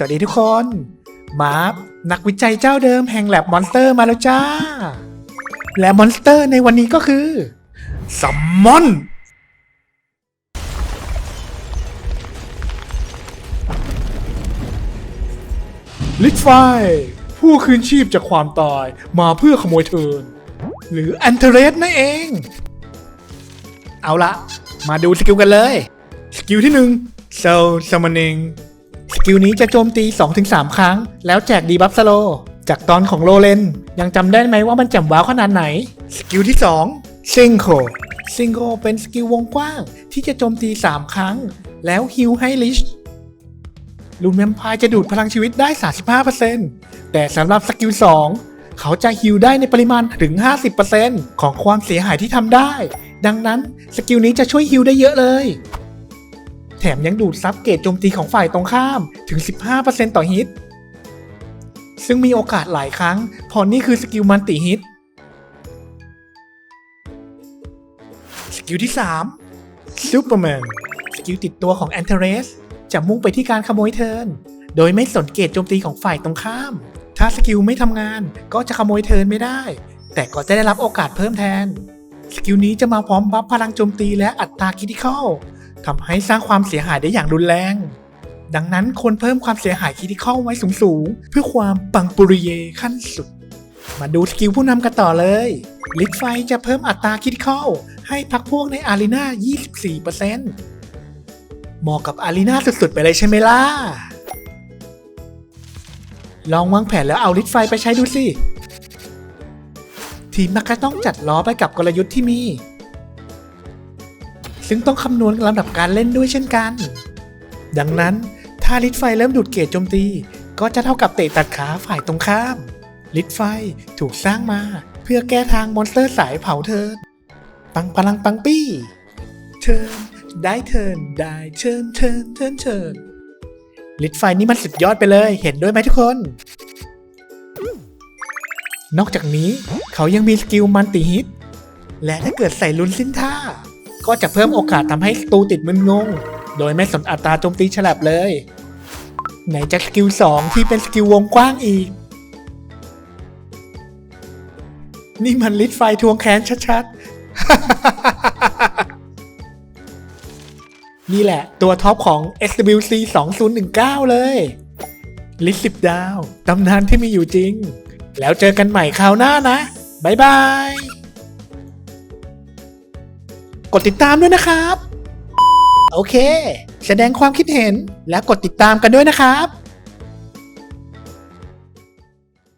สวัสดีทุกคน มาร์ฟนักวิจัยเจ้าเดิมแห่งแลบมอนสเตอร์มาแล้วจ้า และมอนสเตอร์ในวันนี้ก็คือซัมมอนลิทไฟ ผู้คืนชีพจากความตายมาเพื่อขโมยเทินหรือแอนเทเรสนั่นเอง เอาละมาดูสกิลกันเลย สกิลที่1 Soul Summoning ส กิลนี้จะโจมตี 2-3 ครั้ง แล้วแจกดีบัฟสโล จากตอนของโลเลน ยังจำได้ไหมว่ามันจำว้าวขนาดไหน สกิลที่2 Synchro Synchro เป็นสกิลวงกว้าง ที่จะโจมตี 3 ครั้ง แล้วฮิลให้ลิชลูนแวมไพร์จะดูดพลังชีวิตได้ 35%แต่สำหรับสกิล 2 เขาจะฮิลได้ในปริมาณถึง 50%ของความเสียหายที่ทำได้ ดังนั้นสกิลนี้จะช่วยฮิลได้เยอะเลย แถมยังดูดซับเกรดโจมตีของฝ่ายตรงข้ามถึง 15%ต่อฮิต ซึ่งมีโอกาสหลายครั้ง พอนี่คือสกิลมันติฮิต สกิลที่3 Superman สกิลติดตัวของแอนเทเรสจะมุ่งไปที่การขโมยเทิร์นโดยไม่สนเกตโจมตีของฝ่ายตรงข้าม ถ้าสกิลไม่ทำงานก็จะขโมยเทิร์นไม่ได้ แต่ก็จะได้รับโอกาสเพิ่มแทน สกิลนี้จะมาพร้อมบัฟพลังโจมตีและอัตราคิติคอล ทำให้สร้างความเสียหายได้อย่างรุนแรง ดังนั้นควรเพิ่มความเสียหายคิติคอลไว้สูงๆ เพื่อความปังปุริเยขั้นสุด มาดูสกิลผู้นำกันต่อเลยลิทไฟจะเพิ่มอัตราคิติคอลให้พักพวกในอารีนา24%เหมาะกับอารีนาสุดๆ ไปเลยใช่ไหมล่ะ ลองวางแผนแล้วเอาลิทไฟไปใช้ดูสิ ทีมนักก็ต้องจัดล้อไปกับกลยุทธ์ที่มี ซึ่งต้องคำนวณลำดับการเล่นด้วยเช่นกัน ดังนั้นถ้าลิทไฟเริ่มดูดเกรดโจมตี ก็จะเท่ากับเตะตัดขาฝ่ายตรงข้าม ลิทไฟถูกสร้างมาเพื่อแก้ทางมอนสเตอร์สายเผาเธอปังพลังปังปี้ เทินได้เทินได้เชิญเทินเทินเชิญลิทไฟนี่มันสุดยอดไปเลยเห็นด้วยไหมทุกคน นอกจากนี้เขายังมีสกิลมันติฮิต และถ้าเกิดใส่ลุนสิ้นท่า ก็จะเพิ่มโอกาสทำให้ศัตรูติดมึนงง โดยไม่สนอัตราโจมตีฉลับเลย ไหนจะสกิล 2 ที่เป็นสกิลวงกว้างอีก นี่มันลิทไฟทวงแค้นชัดๆ นี่แหละตัวท็อปของ SWC 2019 เลยลิสิบดาว ตำนานที่มีอยู่จริง แล้วเจอกันใหม่คราวหน้านะ บ๊ายบาย กดติดตามด้วยนะครับ โอเค แสดงความคิดเห็นและกดติดตามกันด้วยนะครับ